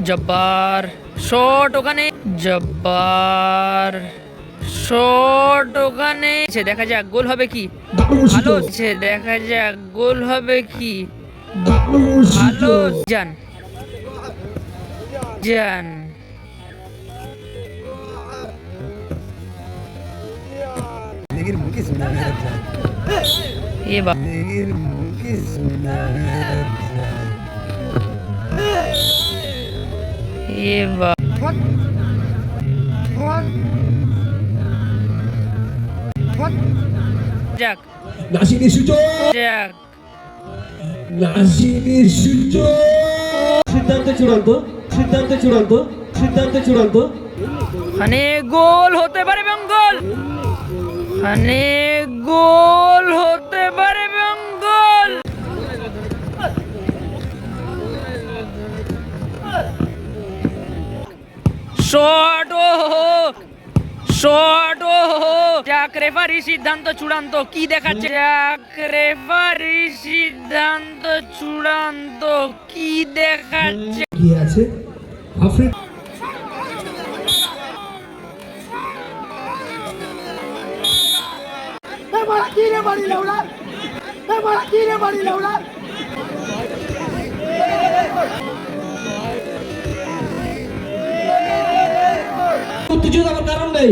Jabbar shot ওখানে Jabbar shot ওখানে সে দেখা যাক গোল হবে কি ভালো সে দেখা যাক গোল হবে কি ভালো যান যান लेकिन मुझे এ সিদ্ধান্ত চূড়ান্ত সিদ্ধান্ত চূড়ান্ত সিদ্ধান্ত চূড়ান্ত। মানে গোল হতে পারে এবং গোল মানে গোল যাক রেফারি সিদ্ধান্ত চূড়ান্ত কি দেখাচ্ছে? যাক রেফারি সিদ্ধান্ত চূড়ান্ত কি দেখাচ্ছে? কি আছে? আফ্রিকা উত্তেজিত আমার কারণ নেই উত্তেজিত আমার কারণ নেই।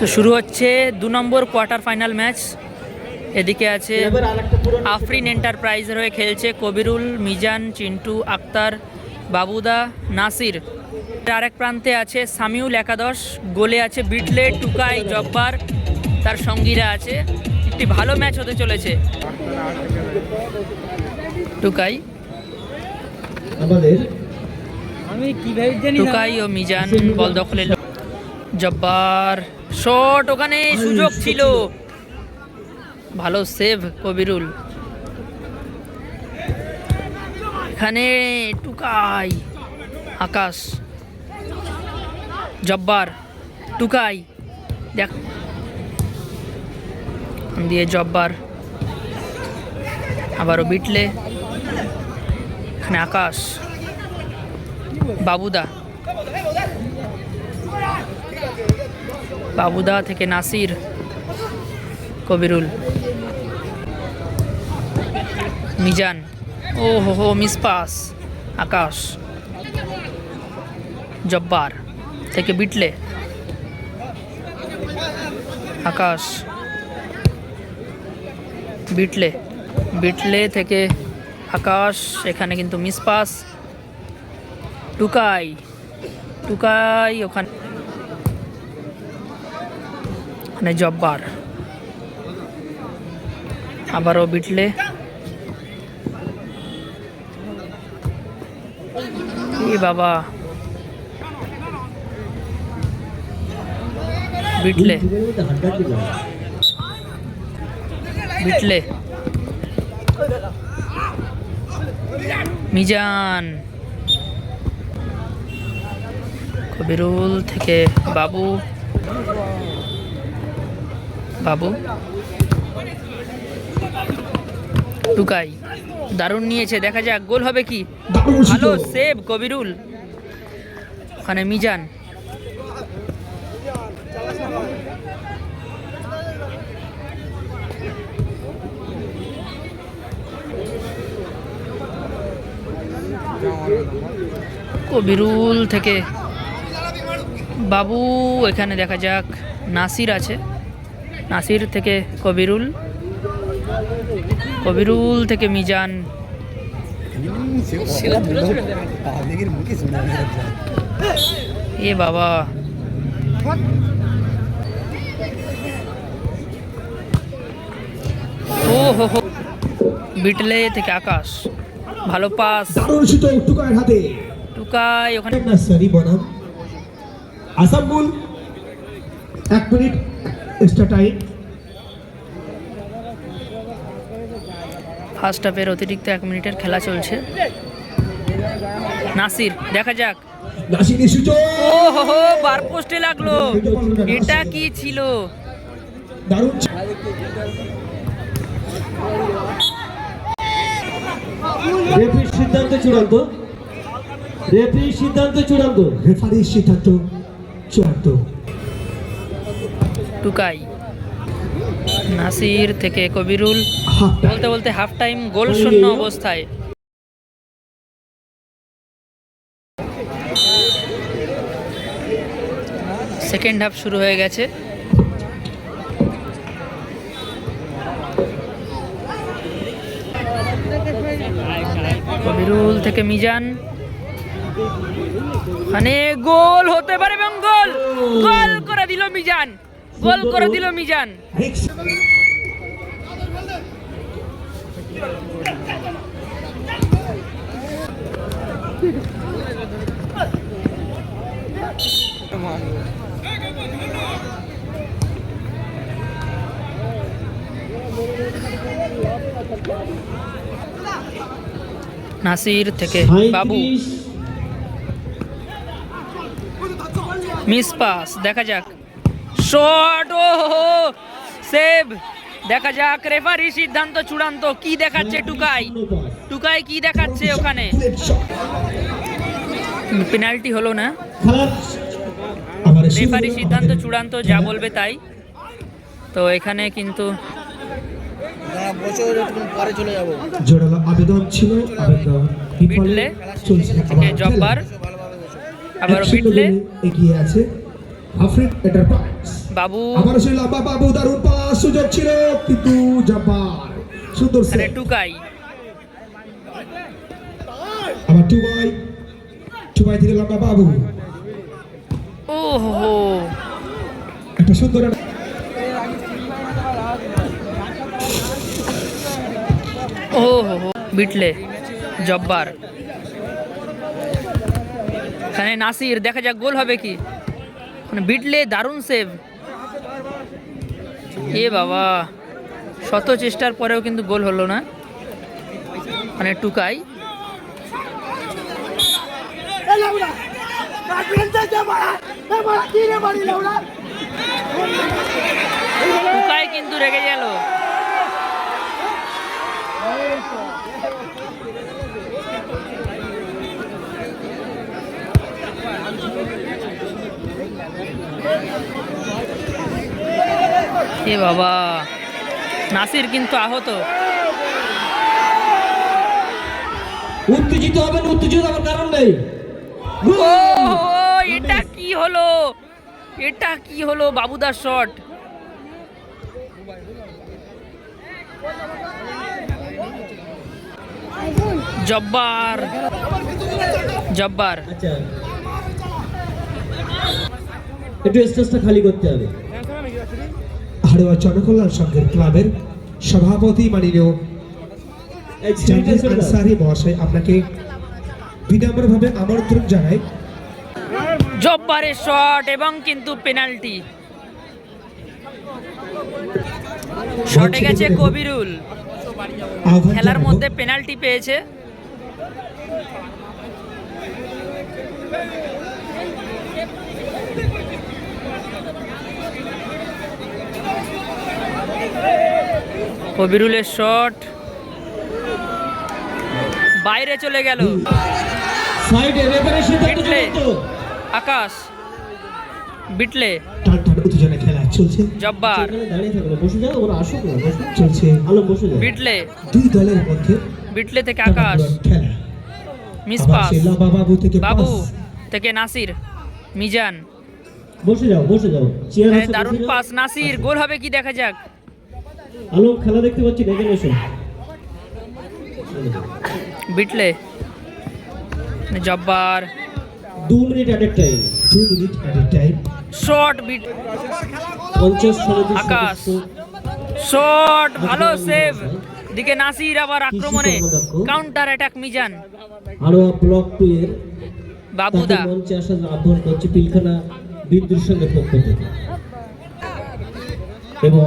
তো শুরু হচ্ছে দু নম্বর কোয়ার্টার ফাইনাল ম্যাচ। এদিকে আছে আফরিন এন্টারপ্রাইজের হয়ে খেলছে কবিরুল মিজান চিন্টু আক্তার বাবুদা নাসির। আরেক প্রান্তে আছে সামিউল একাদশ গোলে আছে বিটলে টুকাই জব্বার। তার সঙ্গীরা আছে। একটি ভালো ম্যাচ হতে চলেছে। টুকাই। আমাদের টুকাই ও মিজান বল দখলে ল- জব্বার। শট ওখানে সুযোগ ছিল। ভালো সেভ কবিরুল। এখানে টুকাই আকাশ। জব্বার টুকাই। দেখ। দিয়ে জব্বার। আবারও বিটলে। এখানে আকাশ। বাবুদা। বাবুদা থেকে নাসির, কবিরুল। মিজান। ও হো হো, মিস পাস। আকাশ। জব্বার থেকে বিটলে। আকাশ। বিটলে। বিটলে থেকে আকাশ, এখানে কিন্তু মিস পাস। টুকাই। টুকাই ওখানে। ওখানে জব্বার। আবারও বিটলে। বাবা। বিটলে। বিটলে। মিজান। কবিরুল থেকে বাবু। বাবু। টুকাই, দারুণ নিয়েছে, দেখা যাক, গোল হবে কি? ভালো, সেভ, কবিরুল। ওখানে মিজান। কবিরুল থেকে বাবু, এখানে দেখা যাক, নাসির আছে। নাসির থেকে কবিরুল কবিরুল থেকে মিজান। এ বাবা। ও হো হো। বিটলে থেকে আকাশ। ভালো পাস। টুকায় হাতে টুকায় ওখানে আসাম এক মিনিট। এক্সট্রা ফার্স্ট হাফের অতিরিক্ত এক মিনিটের খেলা চলছে। নাসির দেখা যাক। ও হো হো বার পোস্টে লাগল। এটা কি ছিল? দারুণ রেফির সিদ্ধান্ত চূড়ান্ত। রেফির সিদ্ধান্ত চূড়ান্ত। রেফারির সিদ্ধান্ত চূড়ান্ত। টুকাই। নাসির থেকে কবিরুল বলতে বলতে হাফ টাইম গোল শূন্য অবস্থায়। সেকেন্ড হাফ শুরু হয়ে গেছে। কবিরুল থেকে মিজান। মানে গোল হতে পারে এবং গোল। গোল করে দিল মিজান। গোল করে দিল মিজান। নাসির থেকে বাবু। মিস পাস দেখা যাক। শট ও সেভ। দেখা যাক রেফারি সিদ্ধান্ত চূড়ান্ত। কি দেখাচ্ছে টুকাই? টুকাই কি দেখাচ্ছে ওখানে? পেনাল্টি হলো না? রেফারি সিদ্ধান্ত চূড়ান্ত যা বলবে তাই। তো এখানে কিন্তু জোরালো আবেদন ছিল আবেদন বিফলে চলছে। থেকে আবার জব্বার আবারও এক বিটলে। এগিয়ে আছে। আফ্রিক এন্টারপ্রাইজ বাবু। আবার সেই লম্বা বাবু দারুণ পাস সুযোগ ছিল কিন্তু জব্বার সুন্দর আরে টুকাই। আবার টুবাই টুবাই লম্বা বাবু। ও হো হো একটা সুন্দর একটা- ও হো হো বিটলে জব্বার। এখানে নাসির দেখা যাক গোল হবে কি। মানে বিটলে দারুণ সেভ এ বাবা, শত চেষ্টার পরেও কিন্তু গোল হলো না। মানে টুকাই। টুকাই কিন্তু রেগে গেল। এ বাবা। নাসির কিন্তু আহত। উত্তেজিত হবেন উত্তেজিত হবার কারণ নেই। এটা কি হলো? এটা কি হলো? বাবুদার শট। জব্বার। জব্বার। আচ্ছা। একটু স্টেজটা খালি করতে হবে। হাড়োয়া জনকল্যাণ সংঘের ক্লাবের সভাপতি মাননীয়। আনসারি মহাশয় আপনাকে বিনম্রভাবে আমন্ত্রণ জানাই। জব্বারের শট এবং কিন্তু পেনাল্টি শটে গেছে কবিরুল। খেলার মধ্যে পেনাল্টি পেয়েছে। কবিরুলের শট বাইরে চলে গেল। বিটলে। আকাশ। বিটলে খেলা চলছে। জব্বার। চলছে আলো বসে বিটলে দুই দলের মধ্যে বিটলে থেকে আকাশ। খেলা। মিস পাস বাবু থেকে বাবু থেকে নাসির। মিজান। বসে যাও বসে যাও। দারুণ পাস নাসির গোল হবে কি দেখা যাক? আলো খেলা দেখতে পাচ্ছি দেখে এসো। বিটলে। জব্বার। দু minute at a time two minute at a time shot beat. পঞ্চাশ আকাশ। শট ভালো সেভ দিকে নাসির আবার আক্রমণে। Counter attack Mizan. Haroa block two এর। বাবুদা। মঞ্চে আসার আহ্বান করছে পিলখানা বিদ্যুৎ সঙ্গের পক্ষ থেকে। এবং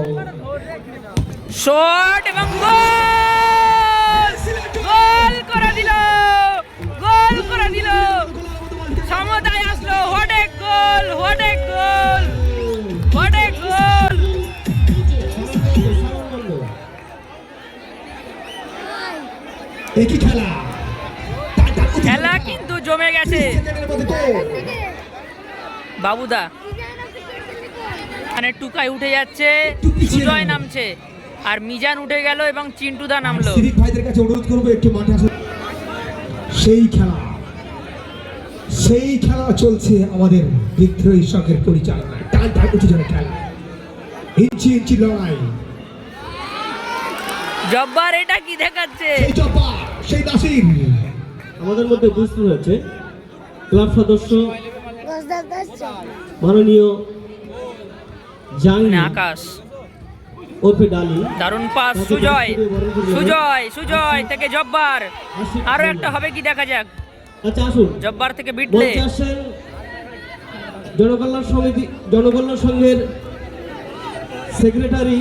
শট এবং গোল! গোল করে দিল! গোল করে দিল! সমতায় আসলো what a goal what a goal what goal একই খেলা? খেলা কিন্তু জমে গেছে। বাবুদা মানে টুকাই উঠে যাচ্ছে সুজয় নামছে। আর মিজান উঠে গেল এবং চিন্টুদা নামলো। সিভিক ভাইদের কাছে অনুরোধ করব একটু মাঠে আসুন। সেই খেলা সেই খেলা চলছে আমাদের বিদ্রোহী শখের পরিচালনায়। টান টান উঠে যাবে খেলা। ইঞ্চি ইঞ্চি লড়াই। জব্বার এটা কি দেখাচ্ছে? সেই চপা সেই নাসির আমাদের মধ্যে উপস্থিত হয়েছে ক্লাব সদস্য? মাননীয় মানে জাহাঙ্গীর। আকাশ। দারুণ পাস সুজয়। সুজয় সুজয় থেকে জব্বার। আরও একটা হবে কি দেখা যাক? আচ্ছা আসুন। জব্বার থেকে বিটলে। জনকল্যাণ সমিতি জনকল্যাণ সংঘের সেক্রেটারি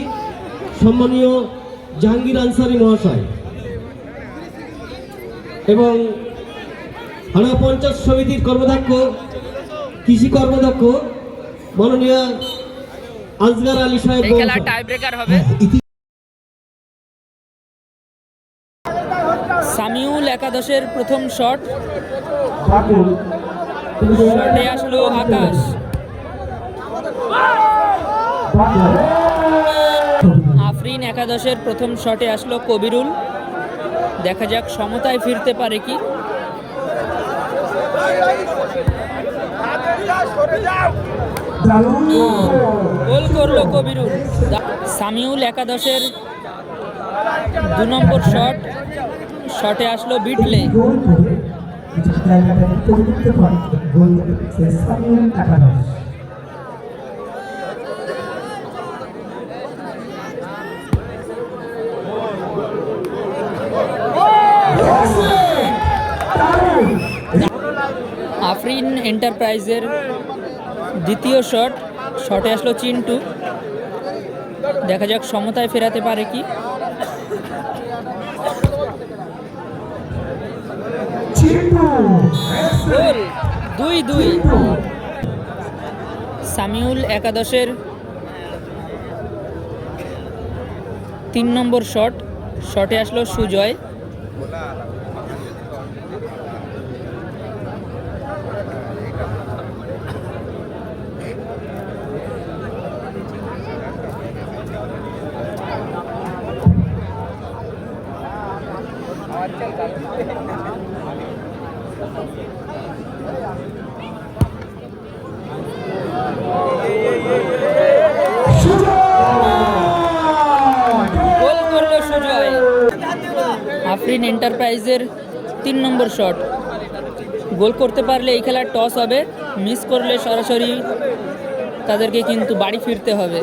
সম্মানীয় জাহাঙ্গীর আনসারি মহাশয় এবং হানা পঞ্চায়েত সমিতির কর্মদক্ষ কৃষি কর্মদক্ষ মাননীয় আজগার আলী সাহেব এই খেলা টাই ব্রেকার হবে। সামিউল একাদশের প্রথম শট। শটে আসলো আকাশ। আফরিন একাদশের প্রথম শটে আসলো কবিরুল। দেখা যাক সমতায় ফিরতে পারে কি। গোল করল কবিরুল। সামিউল একাদশের দু নম্বর শট শটে আসলো বিটলে। আফরিন এন্টারপ্রাইজের দ্বিতীয় শট শটে আসলো চিন্টু। দেখা যাক সমতায় ফেরাতে পারে কি। দুই দুই। সামিউল একাদশের তিন নম্বর শট শটে আসলো সুজয়। গোল আফরিন এন্টারপ্রাইজের তিন নম্বর শট গোল করতে পারলে এই খেলার টস হবে মিস করলে সরাসরি তাদেরকে কিন্তু বাড়ি ফিরতে হবে।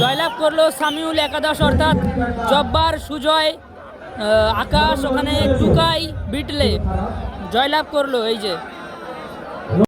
জয়লাভ করল সামিউল একাদশ অর্থাৎ জব্বার সুজয় আকাশ, ওখানে টুকাই, বিটলে। জয়লাভ করল, এই যে।